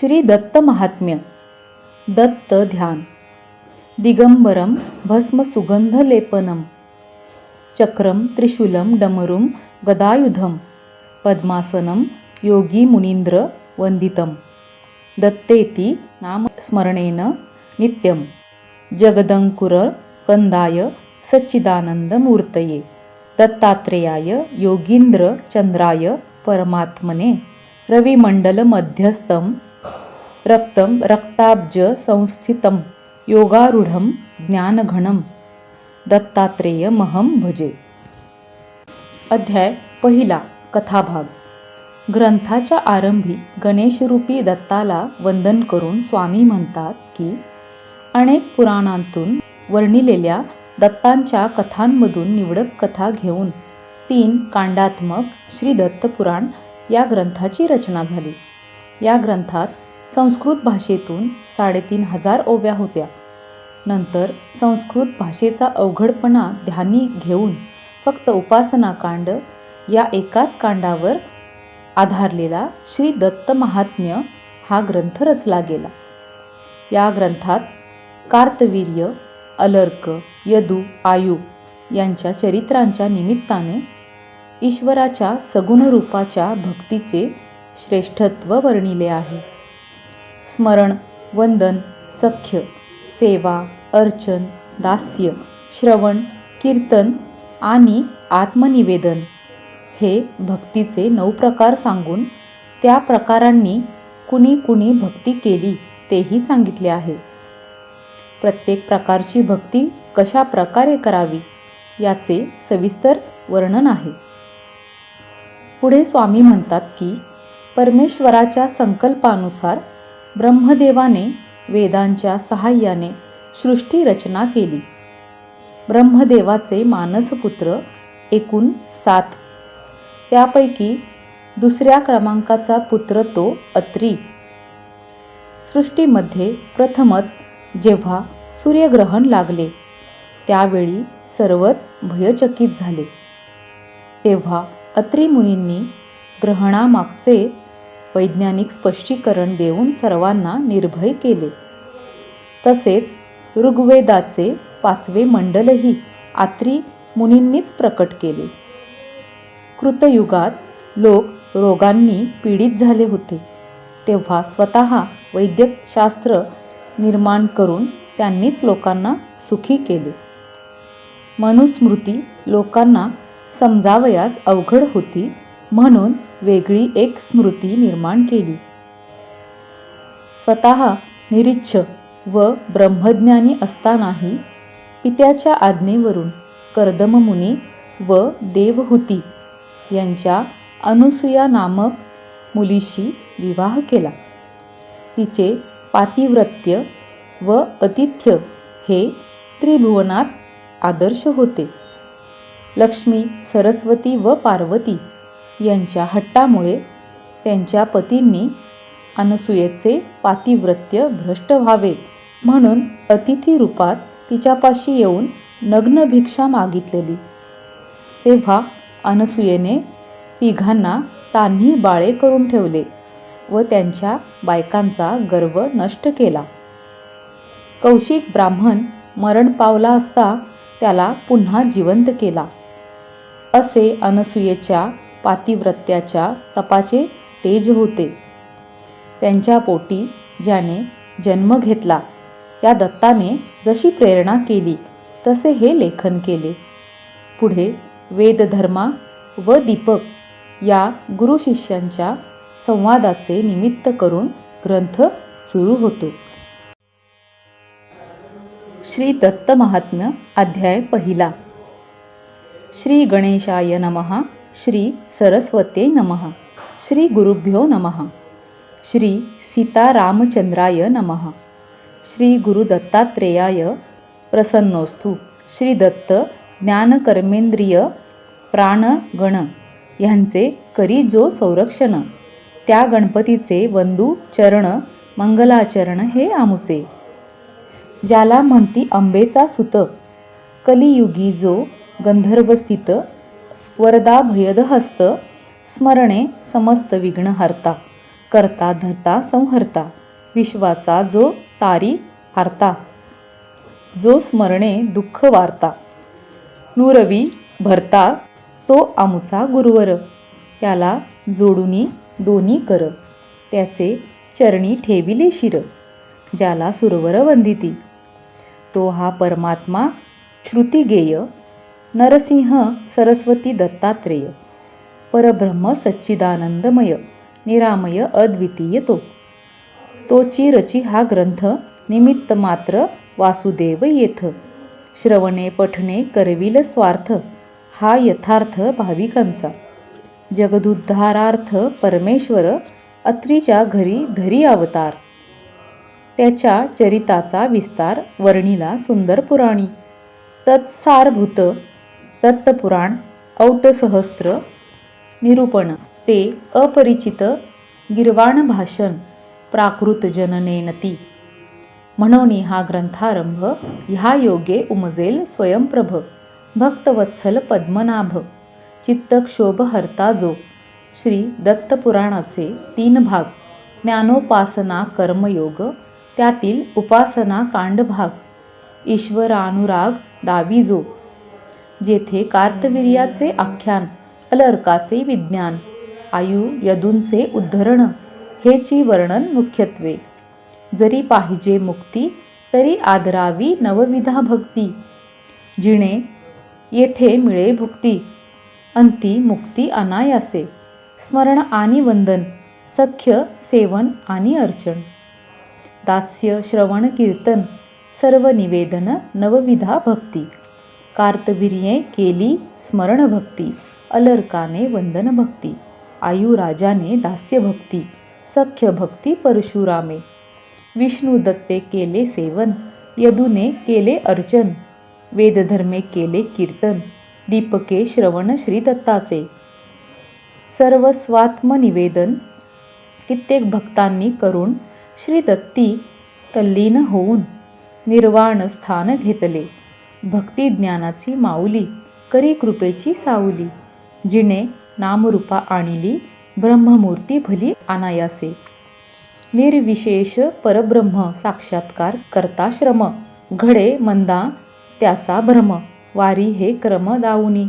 श्री दत्त महात्म्य. दत्त ध्यान. दिगंबरम भस्म सुगंध लेपनम. चक्रम त्रिशूलम डमरुम गदायुधम. पद्मासनम योगी मुनींद्र वंदितम. दत्तेती नामस्मरणेन नित्यं जगदंकुर कंदाय सच्चिदानंदमूर्तये दत्तात्रेयाय योगींद्र चंद्राय परमात्मने. रविमण्डलमध्यस्थं रक्तम रक्ताब्ज संस्थितं योगारूढं दत्तात्रेय महम भजे। अध्याय पहिला कथाभाग। ग्रंथाच्या आरंभी गणेशरूपी दत्ताला वंदन करून स्वामी म्हणतात की अनेक पुराणांतून वर्णिलेल्या दत्तांच्या कथांमधून निवडक कथा घेऊन तीन कांडात्मक श्री दत्तपुराण या ग्रंथाची रचना झाली. या ग्रंथात संस्कृत भाषेतून साडेतीन हजार ओव्या होत्या. नंतर संस्कृत भाषेचा अवघडपणा ध्यानी घेऊन फक्त उपासनाकांड या एकाच कांडावर आधारलेला श्री दत्त महात्म्य हा ग्रंथ रचला गेला. या ग्रंथात कार्तवीर्य अलर्क यदू आयु यांच्या चरित्रांच्या निमित्ताने ईश्वराच्या सगुण रूपाच्या भक्तीचे श्रेष्ठत्व वर्णिले आहे. स्मरण वंदन सख्य सेवा अर्चन दास्य श्रवण कीर्तन आणि आत्मनिवेदन हे भक्तीचे नऊ प्रकार सांगून त्या प्रकारांनी कुणी कुणी भक्ती केली तेही सांगितले आहे. प्रत्येक प्रकारची भक्ती कशा प्रकारे करावी याचे सविस्तर वर्णन आहे. पुढे स्वामी म्हणतात की परमेश्वराच्या संकल्पानुसार ब्रह्मदेवाने वेदांच्या सहाय्याने सृष्टी रचना केली. ब्रह्मदेवाचे मानसपुत्र एकूण सात. त्यापैकी दुसऱ्या क्रमांकाचा पुत्र तो अत्री. सृष्टीमध्ये प्रथमच जेव्हा सूर्यग्रहण लागले त्यावेळी सर्वच भयचकित झाले. तेव्हा अत्री मुनींनी ग्रहणामागचे वैज्ञानिक स्पष्टीकरण देऊन सर्वांना निर्भय केले. तसेच ऋग्वेदाचे पाचवे मंडलही आत्री मुनींनीच प्रकट केले. कृतयुगात लोक रोगांनी पीडित झाले होते. तेव्हा स्वतः वैद्यकशास्त्र निर्माण करून त्यांनीच लोकांना सुखी केले. मनुस्मृती लोकांना समजावयास अवघड होती. म्हणून वेगळी एक स्मृती निर्माण केली. स्वतः निरीच्छ व ब्रह्मज्ञानी असतानाही पित्याच्या आज्ञेवरून कर्दममुनी व देवहूती यांच्या अनुसूया नामक मुलीशी विवाह केला. तिचे पातिव्रत्य व अतिथ्य हे त्रिभुवनात आदर्श होते. लक्ष्मी सरस्वती व पार्वती यांच्या हट्टामुळे त्यांच्या पतींनी अनसूयेचे पातिव्रत्य भ्रष्ट व्हावे. म्हणून अतिथी रूपात तिच्यापाशी येऊन नग्न भिक्षा मागितलेली. तेव्हा अनसूयेने तिघांना तान्ही बाळे करून ठेवले व त्यांच्या बायकांचा गर्व नष्ट केला. कौशिक ब्राह्मण मरण पावला असता त्याला पुन्हा जिवंत केला. असे अनसूयेच्या पातिव्रत्याच्या तपाचे तेज होते. त्यांच्या पोटी ज्याने जन्म घेतला त्या दत्ताने जशी प्रेरणा केली तसे हे लेखन केले. पुढे वेदधर्मा व दीपक या गुरुशिष्यांच्या संवादाचे निमित्त करून ग्रंथ सुरू होतो. श्री दत्त महात्म्य अध्याय पहिला. श्री गणेशाय नमः. श्री सरस्वते नमः। श्री गुरुभ्यो नमः। श्री सीतारामचंद्राय नमः। श्री गुरुदत्तात्रेयाय प्रसन्नोस्तु। श्री दत्त ज्ञानकर्मेंद्रिय प्राणगण ह्यांचे करी जो संरक्षण त्या गणपतीचे वंदू चरण मंगलाचरण हे आमुचे। ज्याला म्हणती अंबेचा सुत कलियुगी जो गंधर्वस्थित वरदा भयदहस्त स्मरणे समस्त विघ्न हरता करता धरता संहर्ता विश्वाचा जो तारी हार्ता जो स्मरणे दुःख वार्ता. नुरवी भरता तो आमुचा गुरुवर त्याला जोडुनी दोन्ही कर त्याचे चरणी ठेविले शिर ज्याला सुरवर वंदिती. तो हा परमात्मा श्रुतिगेय नरसिंह सरस्वती दत्तात्रेय. परब्रह्म सच्चिदानंदमय निरामय अद्वितीय तो. तोची रची हा ग्रंथ निमित्त मात्र वासुदेव येथ. श्रवणे पठणे करविल स्वार्थ हा यथार्थ भाविकांचा. जगदुद्धारार्थ परमेश्वर अत्रीच्या घरी धरी अवतार. त्याच्या चरिताचा विस्तार वर्णिला सुंदर पुराणी. तत्सारभूत दत्तपुराण औटसहस्त्र निरूपण ते अपरिचित गिरवाण भाषण प्राकृत जननेनती म्हणून हा ग्रंथारंभ ह्या योगे उमजेल स्वयंप्रभ भक्तवत्सल पद्मनाभ चित्तक्षोभ हरता जो श्री दत्तपुराणाचे तीन भाग ज्ञानोपासना कर्मयोग त्यातील उपासना कांड भाग ईश्वरानुराग दावी जो जेथे कार्तवीर्याचे आख्यान अलर्काचे विज्ञान आयु यदूंचे उद्धरण हेची वर्णन मुख्यत्वे. जरी पाहिजे मुक्ती तरी आदरावी नवविधा भक्ती. जिणे येथे मिळे भुक्ती अंती मुक्ती अनायासे स्मरण आणि वंदन सख्य सेवन आणि अर्चन. दास्य श्रवण कीर्तन सर्व निवेदन नवविधा भक्ती. कार्तवीर्ये केली स्मरणभक्ती अलर्काने वंदन भक्ती आयुराजाने दास्य भक्ती सख्य भक्ती परशुरामे. विष्णू दत्ते केले सेवन यदूने केले अर्चन वेदधर्मे केले कीर्तन दीपके श्रवण श्रीदत्ताचे. सर्वस्वात्मनिवेदन कित्येक भक्तांनी करून श्रीदत्ती तल्लीन होऊन निर्वाण स्थान घेतले. भक्ती ज्ञानाची माऊली करी कृपेची सावली जिने नामरूपा आणिली ब्रह्ममूर्ती भली अनायासे. निर्विशेष परब्रह्म साक्षात्कार करता श्रम घडे मंदा त्याचा भ्रम वारी हे क्रम दाऊनी.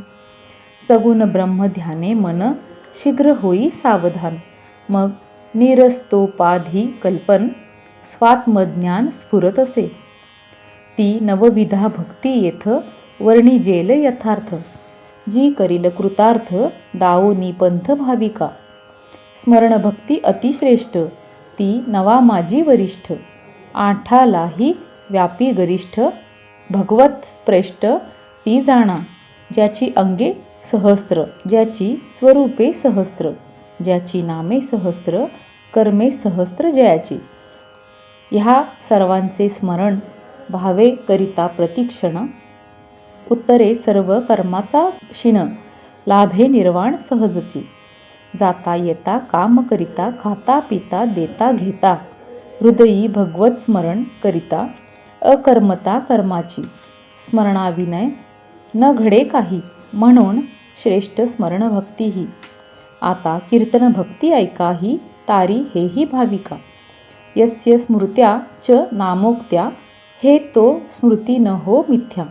सगुण ब्रह्म ध्याने मन शीघ्र होई सावधान. मग निरस्तोपाधी कल्पन स्वात्मज्ञान स्फुरत असे ती नवविधा भक्ती येथ वर्णी जेल यथार्थ. जी करील कृतार्थ दाओ पंथ भाविका. स्मरणभक्ती अतिश्रेष्ठ ती नवा माझी वरिष्ठ. आठालाही व्यापी गरिष्ठ भगवत स्प्रेष्ठ ती जाणा ज्याची अंगे सहस्त्र ज्याची स्वरूपे सहस्त्र ज्याची नामे सहस्त्र कर्मे सहस्त्र जयाची. ह्या सर्वांचे स्मरण भावे करिता प्रतिक्षण उत्तरे सर्व कर्माचा क्षीण लाभे निर्वाण सहजची. जाता येता काम करिता खाता पिता देता घेता हृदयी भगवत स्मरण करिता अकर्मता कर्माची. स्मरणाविनय न घडे काही म्हणून श्रेष्ठ स्मरणभक्ती ही आता कीर्तन भक्ती ऐका ही तारी हेही भाविका. यस्य स्मृत्या च नामोक्त्या हे तो स्मृती न हो मिथ्या.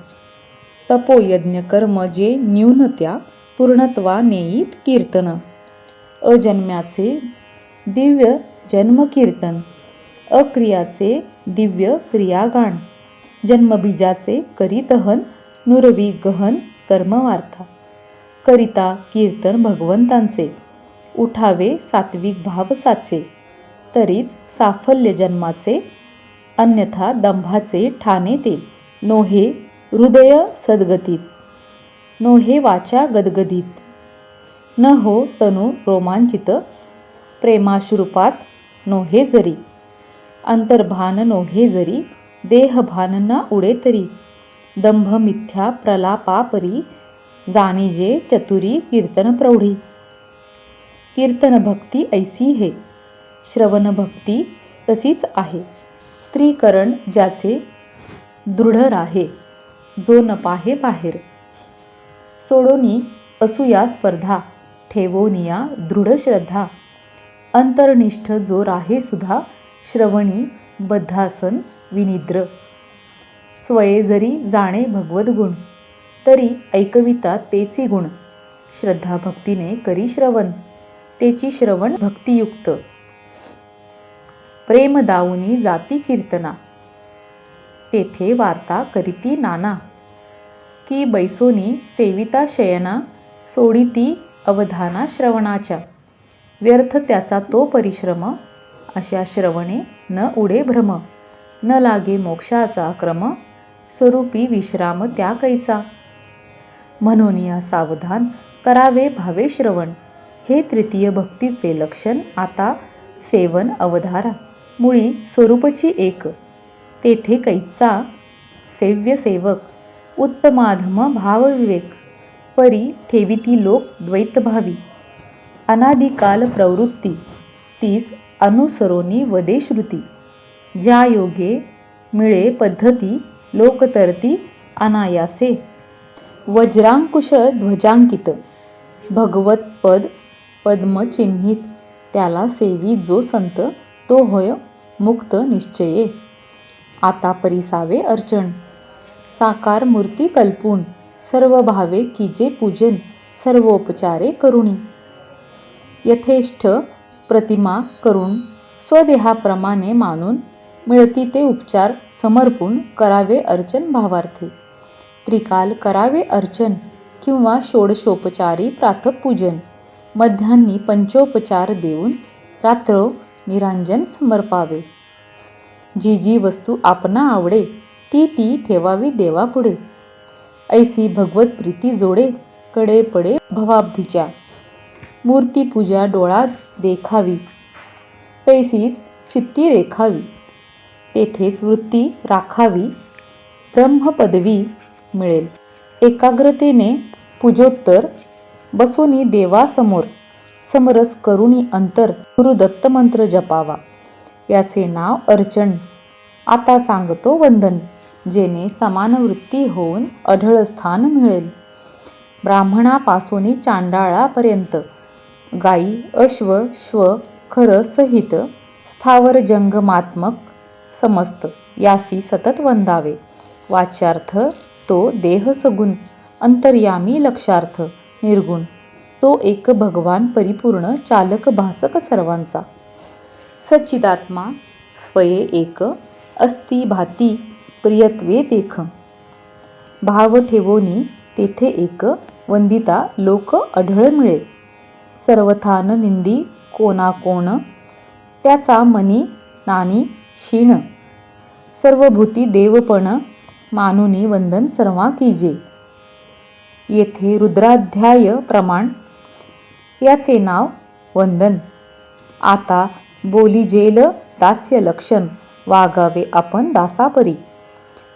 तपोयज्ञ कर्म जे न्यून त्या पूर्णत्वा नेईत कीर्तन. अजन्म्याचे दिव्य जन्मकीर्तन. अक्रियाचे दिव्य क्रियागाण जन्मबीजाचे करीतहन नुरवी गहन कर्मवार्था. करिता कीर्तन भगवंतांचे. उठावे सात्विक भाव साचे. तरीच साफल्य जन्माचे अन्यथा दंभाचे ठाणे ते नोहे हृदय सद्गतीत. नोहे वाचा गदगदीत. न हो तनु रोमांचित. प्रेमाश्रुपात नोहे जरी. अंतर्भान नोहे जरी. देहभान न उडे तरी. दंभ मिथ्या प्रलापापरी. जाणीजे चतुरी कीर्तन प्रौढी. कीर्तन भक्ती ऐसी हे. श्रवण भक्ती तशीच आहे. स्त्रीकरण ज्याचे दृढ राहे जो न पाहे बाहेर. सोडोनी असूया स्पर्धा ठेवोनिया दृढ श्रद्धा. अंतर्निष्ठ जो राहे सुद्धा श्रवणी बद्धासन विनिद्र. स्वये जरी जाणे भगवत गुण तरी ऐकविता तेची गुण. श्रद्धा भक्तीने करी श्रवण तेची श्रवण भक्तियुक्त. प्रेम दाऊनी जाती कीर्तना. तेथे वार्ता करीती नाना. की बैसोनी सेविता शयना सोडिती अवधाना श्रवणाच्या. व्यर्थ त्याचा तो परिश्रम अशा श्रवणे न उडे भ्रम. न लागे मोक्षाचा क्रम स्वरूपी विश्राम त्या कैचा म्हणून या सावधान करावे भावे श्रवण. हे तृतीय भक्तीचे लक्षण आता सेवन अवधारा. मुळी स्वरूपची एक. तेथे कैचा सेव्य सेवक उत्तमाधम भावविवेक परी ठेविती लोक द्वैतभावी अनादिकाल प्रवृत्ती तीस अनुसरोनी वदे श्रुती ज्या योगे मिळे पद्धती लोकतरती अनायासे. वज्रांकुश ध्वजांकित भगवत पद पद्मचिन्हित त्याला सेवी जो संत तो होय मुक्त निश्चये. आता परिसावे अर्चन. साकार मूर्ती कल्पून सर्व भावे कीजे पूजन सर्वोपचारे करुणी. यथेष्ट प्रतिमा करून स्वदेहाप्रमाणे मानून मिळती ते उपचार समर्पून करावे अर्चन भावार्थी. त्रिकाल करावे अर्चन किंवा षोडशोपचारी प्रातपूजन. मध्यान्नी पंचोपचार देऊन रात्र निरांजन समर्पावे. जी जी वस्तू आपणा आवडे ती ती ठेवावी देवापुढे. ऐसी भगवत प्रीती जोडे कडे पडे भवाब्धीच्या. मूर्तीपूजा डोळा देखावी. तैसीच चित्ती रेखावी. तेथेच वृत्ती राखावी. ब्रह्मपदवी मिळेल. एकाग्रतेने पूजोत्तर बसोनी देवासमोर. समरस करुणी अंतर गुरुदत्त मंत्र जपावा. याचे नाव अर्चन. आता सांगतो वंदन जेणे समान वृत्ती होऊन अढळ स्थान मिळेल. ब्राह्मणापासून चांडाळापर्यंत गाई अश्व श्व खर सहित स्थावर जंगमात्मक समस्त यासी सतत वंदावे. वाच्यार्थ तो देह सगुण अंतर्यामी लक्षार्थ निर्गुण. तो एक भगवान परिपूर्ण चालक भासक सर्वांचा. सच्चिदात्मा स्वये एक अस्ति भाती प्रियत्वे देख. भाव ठेवोनी तेथे एक वंदिता लोक आढळ मिळे. सर्वथान निंदी कोणाकोण त्याचा मनी नानी क्षीण. सर्वभूती देवपण मानुनी वंदन सर्वा कीजे येथे रुद्राध्याय प्रमाण याचे नाव वंदन. आता बोली जेल दास्य लक्षण वागावे आपण दासापरी.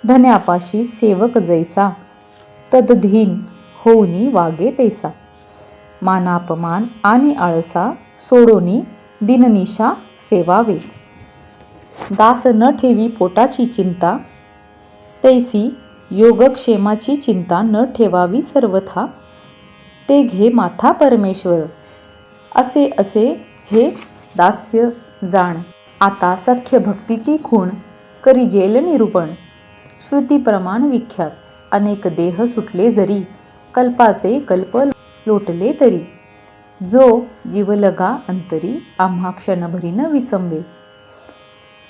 धन्यापाशी सेवक जैसा तदधीन होऊनी वागे तैसा. मानापमान आणि आळसा सोडोनी दिननिशा सेवावे. दास न ठेवी पोटाची चिंता तैसी योगक्षेमाची चिंता न ठेवावी सर्वथा. ते घे माथा परमेश्वर असे असे हे दास्य जाण. आता सख्य भक्तीची खूण करी जेल निरूपण. श्रुतीप्रमाण विख्यात. अनेक देह सुटले जरी कल्पाचे कल्प लोटले तरी. जो जीवलगा अंतरी आम्हा क्षणभरीन विसंबे.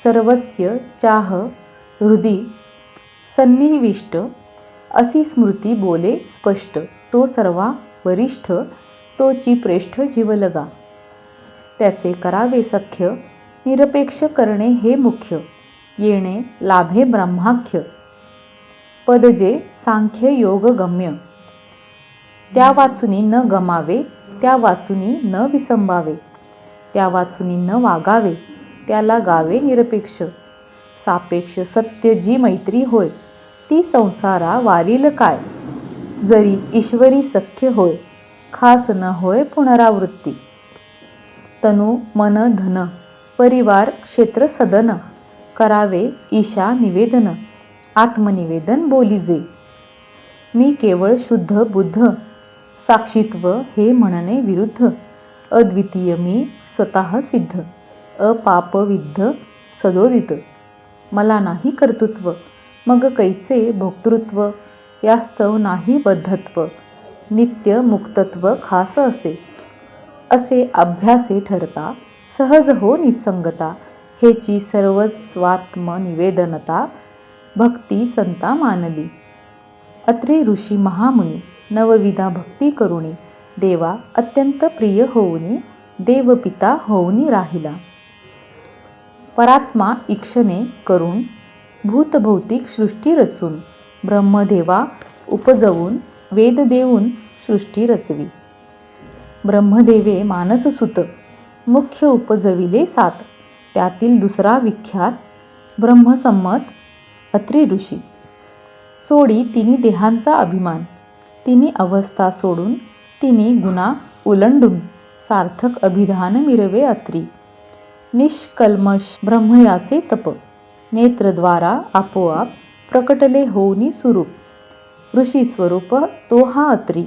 सर्वस्य चाह हृदी सन्निविष्ट अशी स्मृती बोले स्पष्ट. तो सर्वा वरिष्ठ तोची प्रेष्ठ जीवलगा. त्याचे करावे सख्य निरपेक्ष करणे हे मुख्य येणे लाभे ब्रह्माख्य. पदजे सांख्य योग गम्य. त्या वाचुनी न गमावे त्या वाचुनी न विसंबावे त्या वाचुनी न वागावे त्याला गावे निरपेक्ष. सापेक्ष सत्य जी मैत्री होय ती संसारा वारील काय? जरी ईश्वरी सख्य होय खास न होय पुनरावृत्ती. तनु मन धन परिवार क्षेत्र सदन करावे ईशा निवेदन आत्मनिवेदन बोलिजे. मी केवळ शुद्ध बुद्ध साक्षीत्व हे म्हणणे विरुद्ध अद्वितीय मी स्वतः सिद्ध अपापविद्ध सदोदित. मला नाही कर्तृत्व मग कैचे भोक्तृत्व यास्तव नाही बद्धत्व. नित्य मुक्तत्व खास असे. असे अभ्यासे ठरता सहज हो निसंगता हेची सर्वस्वात्म निवेदनता भक्ती संता मानली. अत्रे ऋषी महामुनी नवविधा भक्ती करुणी देवा अत्यंत प्रिय होऊनी देवपिता होऊनी राहिला. परात्मा इक्षणे करून भूतभौतिक सृष्टी रचून ब्रह्मदेवा उपजवून वेद देऊन सृष्टी रचवी. ब्रह्मदेवे मानससुत मुख्य उपजविले सात. त्यातील दुसरा विख्यात ब्रह्मसंमत अत्रि ऋषी. सोडी तिन्ही देहांचा अभिमान. तिन्ही अवस्था सोडून तिन्ही गुणा उलंडून सार्थक अभिधान मिरवे अत्री. निष्कल्मश ब्रह्मयाचे तप. नेत्रद्वारा आपोआप प्रकटले होऊनी स्वरूप ऋषी स्वरूप तो हा अत्री.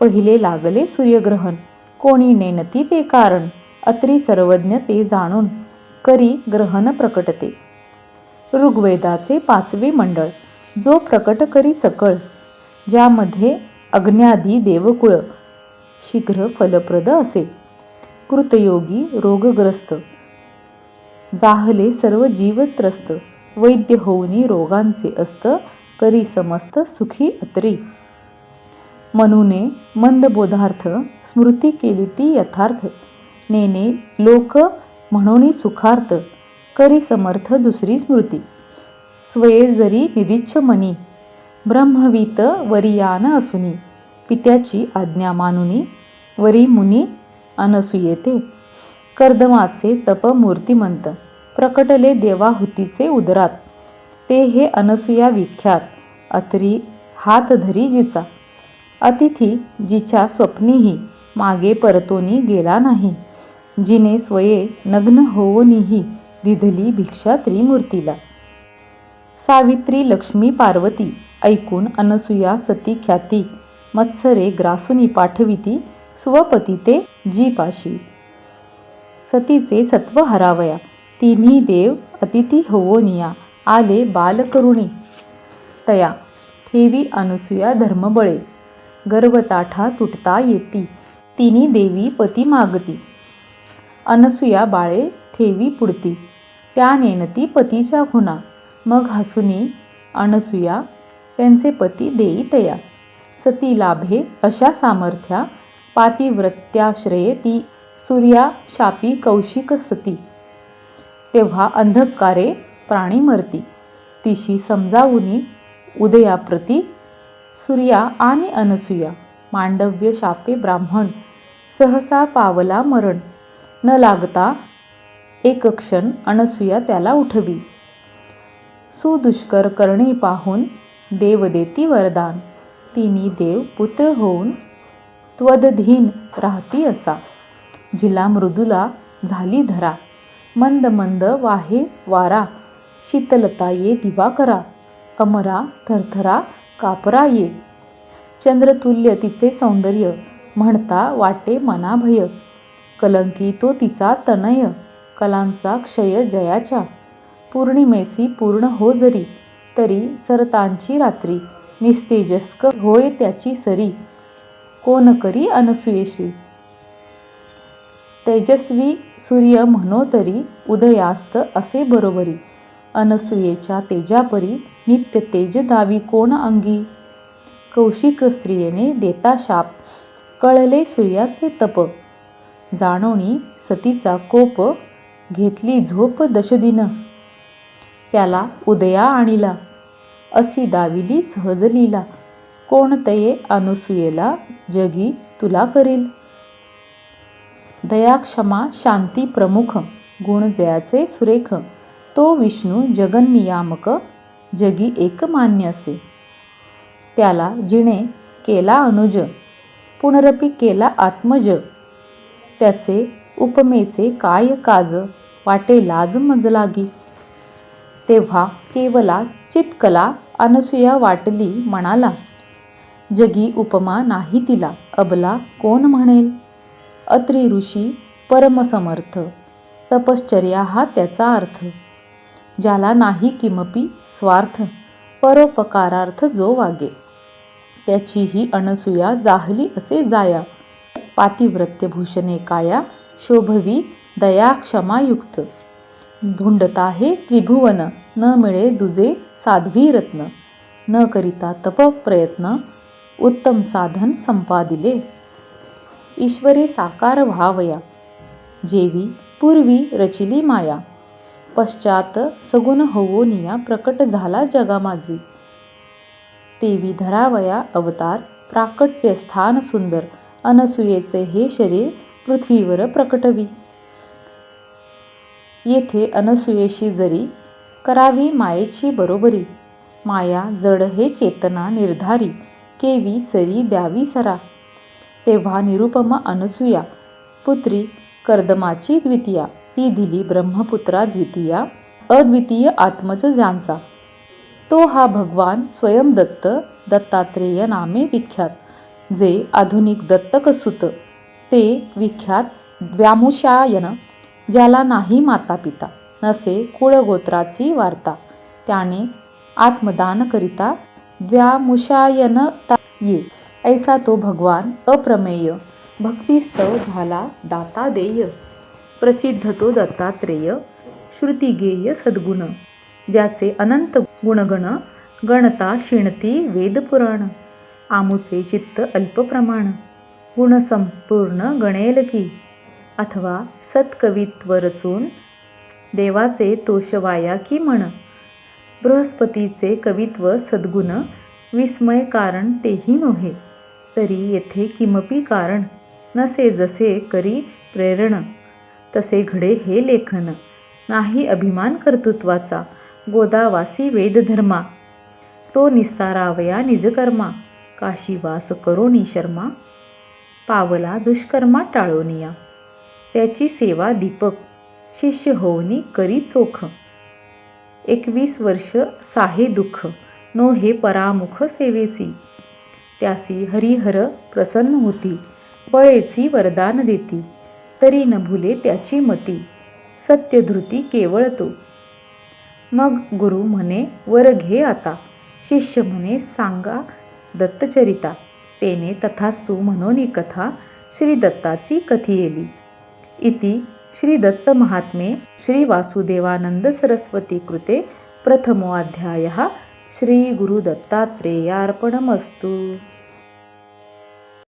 पहिले लागले सूर्यग्रहण. कोणी नेनती ते कारण. अत्री सर्वज्ञ ते जाणून. करी ग्रहण प्रकटते. ऋग्वेदाचे पाचवे मंडळ. जो प्रकट करी सकळ. ज्यामध्ये अग्न्यादी देवकुळ. शीघ्र फलप्रद असे. कृतयोगी रोगग्रस्त. जाहले सर्व जीवत्रस्त. वैद्य होऊनी रोगांचे असतं. करी समस्त सुखी अत्री. मनूने मंदबोधार्थ स्मृती केली ती यथार्थ. नेने लोक म्हणून सुखार्थ करी समर्थ दुसरी स्मृती. स्वये जरी निरीच्छ मनी ब्रह्मवीत वरियान असुनी पित्याची आज्ञा मानुनी वरी मुनी अनसुयेते कर्दमाचे तप मूर्तिमंत प्रकटले देवाहुतीचे उदरात. ते हे अनसुया विख्यात. अत्री हात धरी जिचा. अतिथी जिच्या स्वप्नीही मागे परतोनी गेला नाही. जिने स्वये नग्न होऊनही दिधली भिक्षा त्रिमूर्तीला. सावित्री लक्ष्मी पार्वती ऐकून अनसुया सती ख्याती. मत्सरे ग्रासुनी पाठविती स्वपती ते जीपाशी. सतीचे सत्व हरावया. तिन्ही देव अतिथी होवोनिया. आले बालकरुणी. तया ठेवी अनुसूया धर्मबळे. गर्भताठा तुटता येती. तिनी देवी पती मागती. अनसुया बाळे ठेवी पुडती त्या नेनती पतीच्या खुणा. मग हसुनी अनसुया त्यांचे पती देई तया. सती लाभे अशा सामर्थ्या. पातिव्रत्याश्रये ती सूर्या शापी कौशिक सती. तेव्हा अंधकारे प्राणी मरती. तिशी समजावुनी उदयाप्रती सूर्या आणि अनसुया मांडव्य शापे ब्राह्मण सहसा पावला मरण. न लागता एक क्षण अनसुया त्याला उठवी. सुदुष्कर करणे पाहून देव देती वरदान. तिनी देव पुत्र होऊन त्वदधीन राहती असा. जिला मृदुला झाली धरा. मंद मंद वाहे वारा. शीतलता ये दिवाकरा अमरा थरथरा कापरा ये चंद्रतुल्य तिचे सौंदर्य म्हणता वाटे मनाभय. कलंकी तो तिचा तनय कलांचा क्षय जयाच्या. पौर्णिमेसी पूर्ण हो जरी तरी सरतांची रात्री निस्तेजस्क होय त्याची सरी. कोण करी अनसुयेशी? तेजस्वी सूर्य म्हणो तरी उदयास्त असे बरोबरी. अनसुयेच्या तेजापरी नित्य तेज दावी कोण अंगी? कौशिक स्त्रियेने देता शाप कळले सूर्याचे तप. जाणोनी सतीचा कोप घेतली झोप दशदिन. त्याला उदया आणिला अशी दाविली सहजलीला कोणतये अनुसूयेला जगी तुला करील? दया क्षमा शांती प्रमुख गुणजयाचे सुरेख. तो विष्णू जगन्नियामक जगी एकमान्य असे. त्याला जिणे केला अनुज पुनरपी केला आत्मज. त्याचे उपमेचे काय काज वाटे लाज मजलागी. तेव्हा केवला चितकला अनसुया वाटली म्हणाला जगी उपमा नाही तिला अबला कोण म्हणेल? अत्रि ऋषी परमसमर्थ तपश्चर्या हा त्याचा अर्थ. ज्याला नाही किमपि स्वार्थ परोपकारार्थ जो वागे. त्याची ही अणसुया जाहली असे जाया. पातिव्रत्य भूषणे काया शोभवी दया क्षमायुक्त धुंडता हे त्रिभुवन न मिळे दुजे साध्वी रत्न. न करिता तप प्रयत्न उत्तम साधन संपादिले. ईश्वरे साकार व्हावया. जेवी पूर्वी रचिली माया. पश्चात सगुण होवोनिया प्रकट झाला जगामाजी. तेवी धरावया अवतार प्राकट्य स्थान सुंदर अनसुयेचे हे शरीर पृथ्वीवर प्रकटवी. येथे अनसुयेशी जरी करावी मायेची बरोबरी माया जड हे चेतना निर्धारी केवी सरी द्यावी सरा. तेव्हा निरुपमा अनसुया पुत्री कर्दमाची द्वितीया. ती दिली ब्रह्मपुत्रा द्वितीया अद्वितीय आत्मच ज्यांचा. तो हा भगवान स्वयंदत्त दत्तात्रेय नामे विख्यात जे आधुनिक दत्तकसुत ते विख्यात द्व्यामुषायन ज्याला नाही माता पिता नसे कुळगोत्राची वार्ता. त्याने आत्मदान करिता द्व्यामुषायन ये. ऐसा तो भगवान अप्रमेय भक्तिस्तव झाला दाता देय प्रसिद्ध तो दत्तात्रेय श्रुतिगेय सद्गुण ज्याचे अनंत गुणगण गणता शिणती वेदपुराण आमुचे चित्त अल्पप्रमाण गुणसंपूर्ण गणेल की अथवा सत्कवित्व रचून देवाचे तोषवाया की म्हण बृहस्पतीचे कवित्व सद्गुण विस्मय कारण तेही नोहे तरी येथे किमपि कारण नसे जसे करी प्रेरण. तसे घडे हे लेखन. नाही अभिमान कर्तृत्वाचा गोदावासी वेदधर्मा. तो निस्तारावया निजकर्मा काशीवास करोनी शर्मा. पावला दुष्कर्मा टाळोनिया. त्याची सेवा दीपक शिष्य होऊनी करी चोख. एकवीस वर्ष साहे दुःख नो हे परामुख सेवेसी. त्यासी हरिहर प्रसन्न होती बळेची वरदान देती. तरी न भुले त्याची मती. सत्यधृती केवळ तो. मग गुरु म्हणे वर घे आता. शिष्य म्हणे सांगा दत्तचरिता. तेने तथास्तु म्हणून कथा श्री दत्ताची कथियेली इति श्री दत्त महात्मे श्री वासुदेवानंद सरस्वती कृते प्रथमोध्याय श्री गुरुदत्तात्रेयार्पणमस्तु